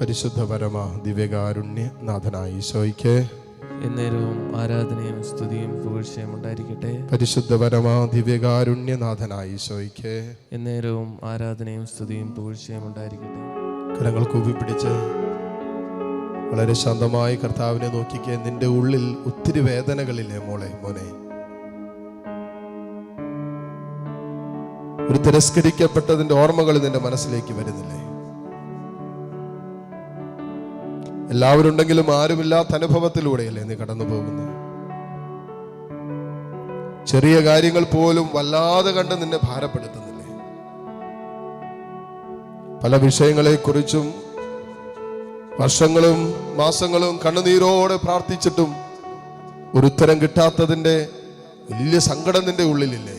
പരിശുദ്ധ പരമ ദിവ്യകാരുണ്യ നാഥനായ ഈശോയ്ക്ക് എന്നേരവും ആരാധനയും സ്തുതിയും പുകഴ്ചയും ഉണ്ടായിരിക്കട്ടെ. പരിശുദ്ധ പരമ ദിവ്യകാരുണ്യ നാഥനായ ഈശോയ്ക്ക് എന്നേരവും ആരാധനയും സ്തുതിയും പുകഴ്ചയും ഉണ്ടായിരിക്കട്ടെ. കരങ്ങൾ കൂപ്പിപ്പിടിച്ച് വളരെ ശാന്തമായി കർത്താവിനെ നോക്കിക്കേ നിന്റെ ഉള്ളിൽ ഒത്തിരി വേദനകളില്ലേ മോളെ മോനെ? ഒരു തിരസ്കരിക്കപ്പെട്ടതിന്റെ ഓർമ്മകൾ നിന്റെ മനസ്സിലേക്ക് വരുന്നില്ലേ? എല്ലാവരും ഉണ്ടെങ്കിലും ആരുമില്ലാത്ത അനുഭവത്തിലൂടെയല്ലേ നീ കടന്നു പോകുന്നത്? ചെറിയ കാര്യങ്ങൾ പോലും വല്ലാതെ കണ്ട് നിന്നെ ഭാരപ്പെടുത്തുന്നില്ലേ? പല വിഷയങ്ങളെക്കുറിച്ചും വർഷങ്ങളും മാസങ്ങളും കണ്ണുനീരോടെ പ്രാർത്ഥിച്ചിട്ടും ഒരുത്തരം കിട്ടാത്തതിന്റെ വലിയ സങ്കടം നിന്റെ ഉള്ളിലില്ലേ?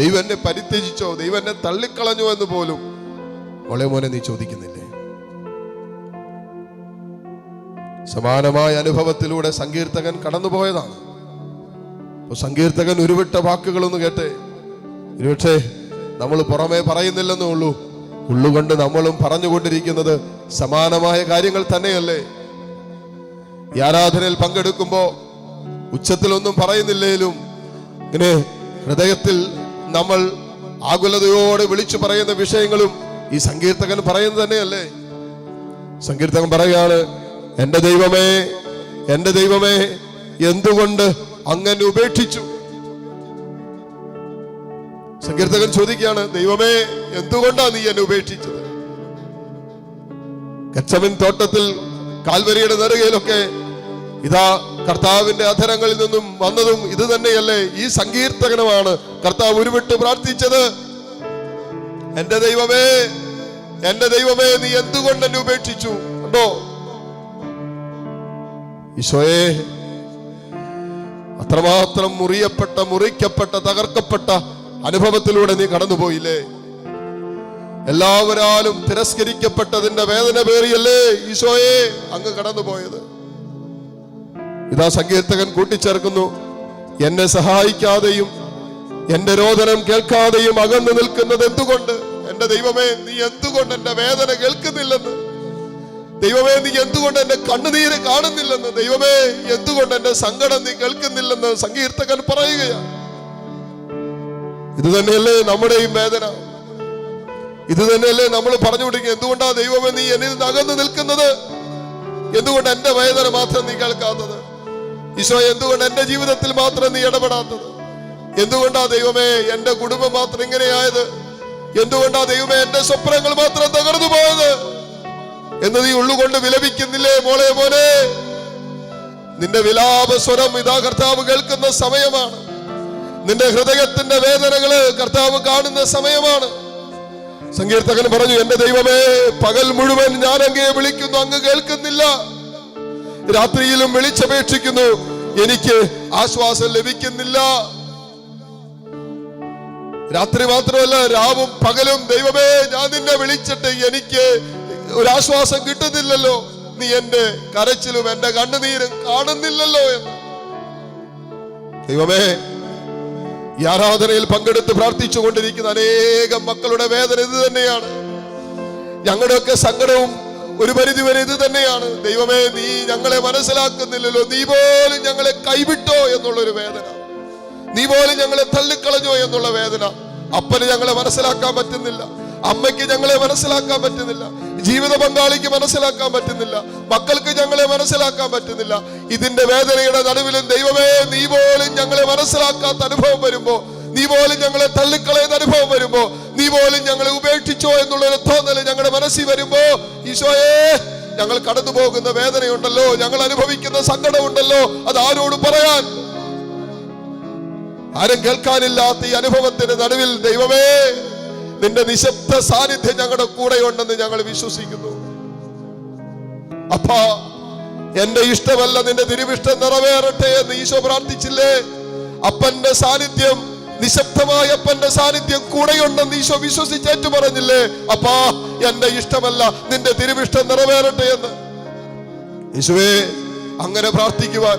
ദൈവം പരിത്യജിച്ചോ? ദൈവം എന്നെ തള്ളിക്കളഞ്ഞോ എന്ന് പോലും മോളെ മോനെ നീ ചോദിക്കുന്നില്ലേ? സമാനമായ അനുഭവത്തിലൂടെ സങ്കീർത്തകൻ കടന്നുപോയതാണ്. അപ്പൊ സങ്കീർത്തകൻ ഉരുവിട്ട വാക്കുകളൊന്ന് കേട്ടെ? ഒരുപക്ഷെ നമ്മൾ പുറമേ പറയുന്നില്ലെന്നേ ഉള്ളൂ. ഉള്ളുകൊണ്ട് നമ്മളും പറഞ്ഞുകൊണ്ടിരിക്കുന്നത് സമാനമായ കാര്യങ്ങൾ തന്നെയല്ലേ? ഈ ആരാധനയിൽ പങ്കെടുക്കുമ്പോൾ ഉച്ചത്തിലൊന്നും പറയുന്നില്ലേലും ഇങ്ങനെ ഹൃദയത്തിൽ നമ്മൾ ആകുലതയോടെ വിളിച്ചു പറയുന്ന വിഷയങ്ങളും ഈ സങ്കീർത്തകൻ പറയുന്നത് തന്നെയല്ലേ? സങ്കീർത്തകൻ പറയാണ് എന്റെ ദൈവമേ എന്റെ ദൈവമേ എന്തുകൊണ്ട് അങ്ങനെ ഉപേക്ഷിച്ചു? സങ്കീർത്തകൻ ചോദിക്കുകയാണ് ദൈവമേ എന്തുകൊണ്ടാണ് നീ എന്നെ ഉപേക്ഷിച്ചത്? കച്ചവൻ തോട്ടത്തിൽ കാൽവരിയുടെ നെറുകയിലൊക്കെ ഇതാ കർത്താവിന്റെ അധരങ്ങളിൽ നിന്നും വന്നതും ഇത് തന്നെയല്ലേ ഈ സങ്കീർത്തകനുമാണ് കർത്താവ് ഉരുവിട്ട് പ്രാർത്ഥിച്ചത്. എന്റെ ദൈവമേ എന്റെ ദൈവമേ നീ എന്തുകൊണ്ട് എന്നെ ഉപേക്ഷിച്ചു? കണ്ടോ? ഈശോയെ അത്രമാത്രം മുറിയപ്പെട്ട മുറിക്കപ്പെട്ട തകർക്കപ്പെട്ട അനുഭവത്തിലൂടെ നീ കടന്നുപോയില്ലേ? എല്ലാവരാലും തിരസ്കരിക്കപ്പെട്ടതിന്റെ വേദന പേറിയല്ലേ ഈശോയെ അങ്ങ് കടന്നുപോയത്. ഇതാ സങ്കീർത്തകൻ കൂട്ടിച്ചേർക്കുന്നു. എന്നെ സഹായിക്കാതെയും എന്റെ രോദനം കേൾക്കാതെയും അകന്നു നിൽക്കുന്നത് എന്തുകൊണ്ട്? എന്റെ ദൈവമേ നീ എന്തുകൊണ്ട് എന്റെ വേദന കേൾക്കുന്നില്ലെന്ന്? ദൈവമേ നീ എന്തുകൊണ്ട് എന്റെ കണ്ണുനീര് കാണുന്നില്ലെന്ന്? ദൈവമേ എന്തുകൊണ്ട് എന്റെ സങ്കടം നീ കേൾക്കുന്നില്ലെന്ന് സങ്കീർത്തകൻ പറയുകയാണ്. ഇത് തന്നെയല്ലേ നമ്മുടെയും വേദന. ഇത് തന്നെയല്ലേ നമ്മൾ പറഞ്ഞു കൊടുക്കുക എന്തുകൊണ്ടാ ദൈവമേ നീ എന്നിൽ നകന്നു നിൽക്കുന്നത്? എന്തുകൊണ്ട് എന്റെ വേദന മാത്രം നീ കേൾക്കാത്തത്? ഈശോ എന്തുകൊണ്ട് എന്റെ ജീവിതത്തിൽ മാത്രം നീ ഇടപെടാത്തത്? എന്തുകൊണ്ടാ ദൈവമേ എന്റെ കുടുംബം മാത്രം ഇങ്ങനെയായത്? എന്തുകൊണ്ടാ ദൈവമേ എന്റെ സ്വപ്നങ്ങൾ മാത്രം തകർന്നു പോയത്? എന്ന് നീ ഉള്ളുകൊണ്ട് വിലപിക്കുന്നില്ലേ മോളെ മോനെ? നിന്റെ വിലാപ സ്വരം ഇതാ കർത്താവ് കേൾക്കുന്ന സമയമാണ്. നിന്റെ ഹൃദയത്തിന്റെ വേദനകൾ കർത്താവ് കാണുന്ന സമയമാണ്. സങ്കീർത്തകൻ പറഞ്ഞു എന്റെ ദൈവമേ പകൽ മുഴുവൻ ഞാൻ അങ്ങേ വിളിക്കുന്നു അങ്ങ് കേൾക്കുന്നില്ല. രാത്രിയിലും വിളിച്ചപേക്ഷിക്കുന്നു എനിക്ക് ആശ്വാസം ലഭിക്കുന്നില്ല. രാത്രി മാത്രമല്ല രാവും പകലും ദൈവമേ ഞാൻ നിന്നെ വിളിച്ചിട്ട് എനിക്ക് ഒരാശ്വാസം കിട്ടുന്നില്ലല്ലോ. നീ എന്റെ കരച്ചിലും എന്റെ കണ്ണുനീരും കാണുന്നില്ലല്ലോ എന്ന്. ദൈവമേ ഈ ആരാധനയിൽ പങ്കെടുത്ത് പ്രാർത്ഥിച്ചു കൊണ്ടിരിക്കുന്ന അനേകം മക്കളുടെ വേദന ഇത് തന്നെയാണ്. ഞങ്ങളുടെയൊക്കെ സങ്കടവും ഒരു പരിധി വരെ ഇത് തന്നെയാണ്. ദൈവമേ നീ ഞങ്ങളെ മനസ്സിലാക്കുന്നില്ലല്ലോ. നീ പോലും ഞങ്ങളെ കൈവിട്ടോ എന്നുള്ളൊരു വേദന. നീ പോലും ഞങ്ങളെ തള്ളിക്കളഞ്ഞോ എന്നുള്ള വേദന. അപ്പന് ഞങ്ങളെ മനസ്സിലാക്കാൻ പറ്റുന്നില്ല. അമ്മയ്ക്ക് ഞങ്ങളെ മനസ്സിലാക്കാൻ പറ്റുന്നില്ല. ജീവിത പങ്കാളിക്ക് മനസ്സിലാക്കാൻ പറ്റുന്നില്ല. മക്കൾക്ക് ഞങ്ങളെ മനസ്സിലാക്കാൻ പറ്റുന്നില്ല. ഇതിന്റെ വേദനയുടെ നടുവിലും ദൈവമേ നീ പോലും ഞങ്ങളെ മനസ്സിലാക്കാത്ത അനുഭവം വരുമ്പോ നീ പോലും ഞങ്ങളെ തള്ളിക്കളയുന്ന അനുഭവം വരുമ്പോ നീ പോലും ഞങ്ങളെ ഉപേക്ഷിച്ചോ എന്നുള്ള തോന്നൽ ഞങ്ങളുടെ മനസ്സിൽ വരുമ്പോ ഈശോയേ ഞങ്ങൾ കടന്നു പോകുന്ന വേദനയുണ്ടല്ലോ ഞങ്ങൾ അനുഭവിക്കുന്ന സങ്കടമുണ്ടല്ലോ അത് ആരോട് പറയാൻ? ആരും കേൾക്കാനില്ലാത്ത ഈ അനുഭവത്തിന്റെ നടുവിൽ ദൈവമേ നിന്റെ നിശബ്ദ സാന്നിധ്യം ഞങ്ങളുടെ കൂടെയുണ്ടെന്ന് ഞങ്ങൾ വിശ്വസിക്കുന്നു. അപ്പ എന്റെ ഇഷ്ടമല്ല നിന്റെ തിരുവിഷ്ടം നിറവേറട്ടെ എന്ന് ഈശോ പ്രാർത്ഥിച്ചില്ലേ? അപ്പന്റെ സാന്നിധ്യം നിശബ്ദമായ അപ്പന്റെ സാന്നിധ്യം കൂടെയുണ്ടെന്ന് ഈശോ വിശ്വസിച്ചേറ്റു പറഞ്ഞില്ലേ അപ്പാ എന്റെ ഇഷ്ടമല്ല നിന്റെ തിരുവിഷ്ടം നിറവേറട്ടെ എന്ന്. യേശുവേ അങ്ങനെ പ്രാർത്ഥിക്കുവാൻ.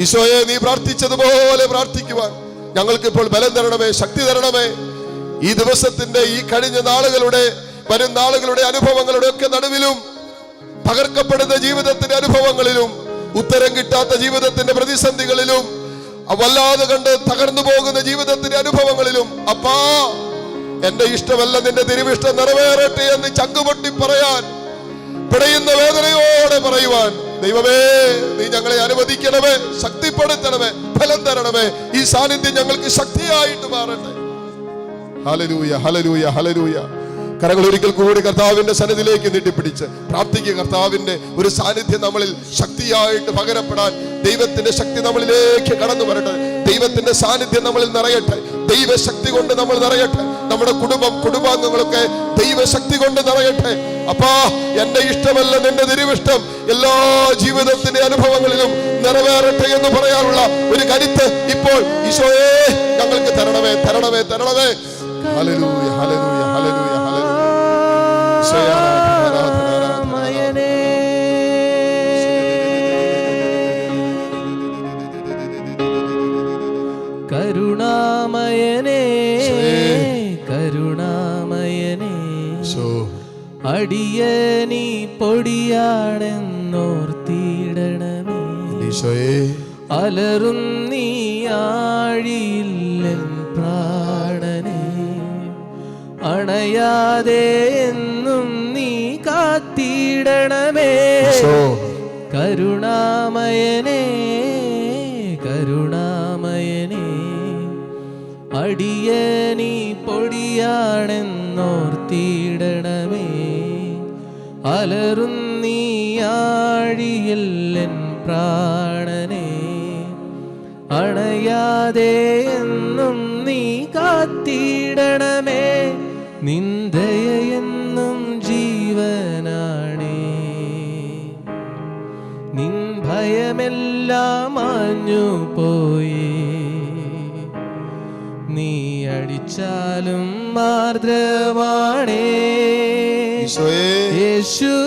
ഈശോയെ നീ പ്രാർത്ഥിച്ചതുപോലെ പ്രാർത്ഥിക്കുവാൻ. ഞങ്ങൾക്ക് ഇപ്പോൾ ബലം തരണമേ ശക്തി തരണമേ. ഈ ദിവസത്തിന്റെ ഈ കഴിഞ്ഞ നാളുകളുടെ വരും നാളുകളുടെ അനുഭവങ്ങളുടെ ഒക്കെ നടുവിലും പകർക്കപ്പെടുന്ന ജീവിതത്തിന്റെ അനുഭവങ്ങളിലും ഉത്തരം കിട്ടാത്ത ജീവിതത്തിന്റെ പ്രതിസന്ധികളിലും വല്ലാതെ കണ്ട് തകർന്നു പോകുന്ന ജീവിതത്തിന്റെ അനുഭവങ്ങളിലും അപ്പാ എന്റെ ഇഷ്ടമല്ല നിന്റെ തിരുവിഷ്ടം നിറവേറട്ടെ എന്ന് ചങ്കുപൊട്ടി പറയാൻ പിടയുന്ന വേദനയോടെ പറയുവാൻ ദൈവമേ നീ ഞങ്ങളെ അനുവദിക്കണമേ ശക്തിപ്പെടുത്തണമേ ഫലം തരണമേ ഈ സാന്നിധ്യം ഞങ്ങൾക്ക് ശക്തിയായിട്ട് മാറട്ടെ. ഹലലൂയ ഹലലൂയ ഹലലൂയ കരങ്ങൾ ഒരിക്കൽ കൂടി കർത്താവിന്റെ സന്നിധിയിലേക്ക് നീട്ടിപ്പിടിച്ച് പ്രാപ്തിക്ക് കർത്താവിന്റെ ഒരു സാന്നിധ്യം നമ്മളിൽ ശക്തിയായിട്ട് പകരപ്പെടാൻ ദൈവത്തിന്റെ ശക്തി നമ്മളിലേക്ക് കടന്നു വരട്ടെ. ദൈവത്തിന്റെ സാന്നിധ്യം നമ്മളിൽ നിറയട്ടെ. ദൈവശക്തി കൊണ്ട് നമ്മൾ നിറയട്ടെ. നമ്മുടെ കുടുംബം കുടുംബാംഗങ്ങളൊക്കെ ദൈവശക്തി കൊണ്ട് നിറയട്ടെ. അപ്പാ എന്റെ ഇഷ്ടമല്ല നിന്റെ തിരുവിഷ്ടം. എല്ലാ ജീവിതത്തിന്റെ അനുഭവങ്ങളിലും നിറവേറട്ടെ എന്ന് പറയാനുള്ള ഒരു കരുത്ത് ഇപ്പോൾ ഈശോയെ ഞങ്ങൾക്ക് തരണമേ തരണമേ തരണമേ. ആരാധന, ആരാധന, ആരാധന. മയനേ കരുണാമയനേ കരുണാമയനേ. അടിയനീ പൊടിയാണെന്നോർത്തിയിടണമേ. അലറും നീ ആഴിയില്ലൻ പ്രാണനെ അണയാതെ എന്നും നീ കാത്തിടണമേ. കരുണാമയനേ കരുണാമയനേ. അടിയനീ പൊടിയാണെന്നോർത്തിടണമേ. അലറും നീ ആഴിയില്ലൻ പ്രാണനെ. അണയാതെ എന്നും നീ കാത്തിടണമേ നിന്ദയെന്നും ജീവനാണേ. നിൻ ഭയമെല്ലാം മാഞ്ഞു പോയി. നീ അടിച്ചാലും മാർദ്രമാണേ ഈശോയെ.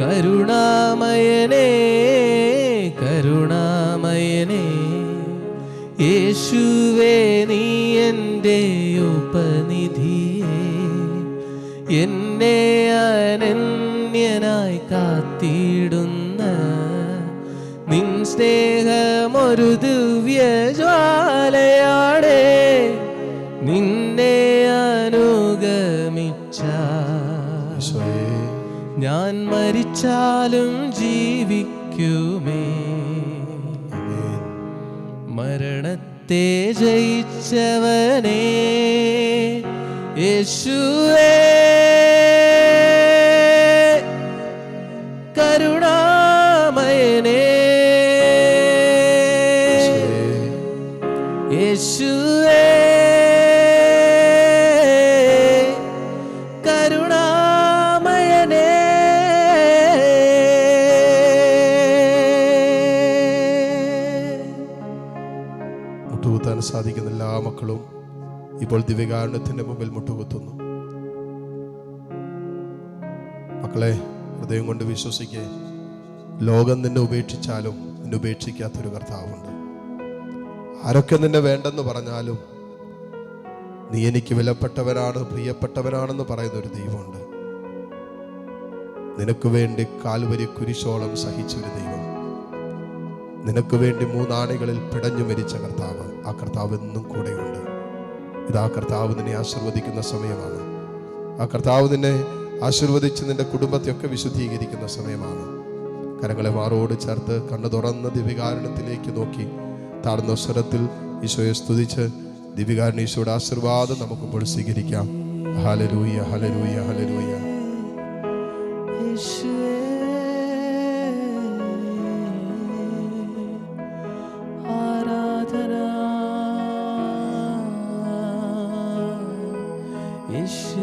കരുണാമയനേ കരുണാമയനേ യേശുവേ നീ എന്റെ ഉപനിധിയേ എന്നെ അനന്യനായി കാത്തിടുന്ന നിൻ സ്നേഹമൊരു ദിവ്യ മരിച്ചാലും ജീവിക്കുമേ. മരണത്തെ ജയിച്ചവനേ യേശുവേ ഇപ്പോൾ ദിവ്യകാരുണ്യത്തിന്റെ മുമ്പിൽ മുട്ടുകുത്തുന്നു. മക്കളെ ഹൃദയം കൊണ്ട് വിശ്വസിക്കേ ലോകം നിന്നെ ഉപേക്ഷിച്ചാലും നിന്നെ ഉപേക്ഷിക്കാത്തൊരു കർത്താവുണ്ട്. ആരൊക്കെ നിന്നെ വേണ്ടെന്ന് പറഞ്ഞാലും നീ എനിക്ക് വിലപ്പെട്ടവനാണ് പ്രിയപ്പെട്ടവനാണെന്ന് പറയുന്ന ഒരു ദൈവമുണ്ട്. നിനക്ക് വേണ്ടി കാൽവരി കുരിശോളം സഹിച്ചൊരു ദൈവം. നിനക്ക് വേണ്ടി മൂന്നാണികളിൽ പിടഞ്ഞു മരിച്ച കർത്താവ്. ആ കർത്താവ് എന്നും കൂടെയുണ്ട്. ഇതാ കർത്താവ് നിന്നെ ആശീർവദിക്കുന്ന സമയമാണ്. ആ കർത്താവ് നിന്നെ ആശീർവദിച്ച് നിന്റെ കുടുംബത്തെയൊക്കെ വിശുദ്ധീകരിക്കുന്ന സമയമാണ്. കരങ്ങളെ മാറോട് ചേർത്ത് കണ്ണു തുറന്ന് ദിവികാരണത്തിലേക്ക് നോക്കി താഴ്ന്ന സ്വരത്തിൽ ഈശോയെ സ്തുതിച്ച് ദിവികാരണ ഈശോയുടെ ആശീർവാദം നമുക്കിപ്പോൾ സ്വീകരിക്കാം. ഹലരൂയ ഹലരൂയ ഹലലൂയ 也许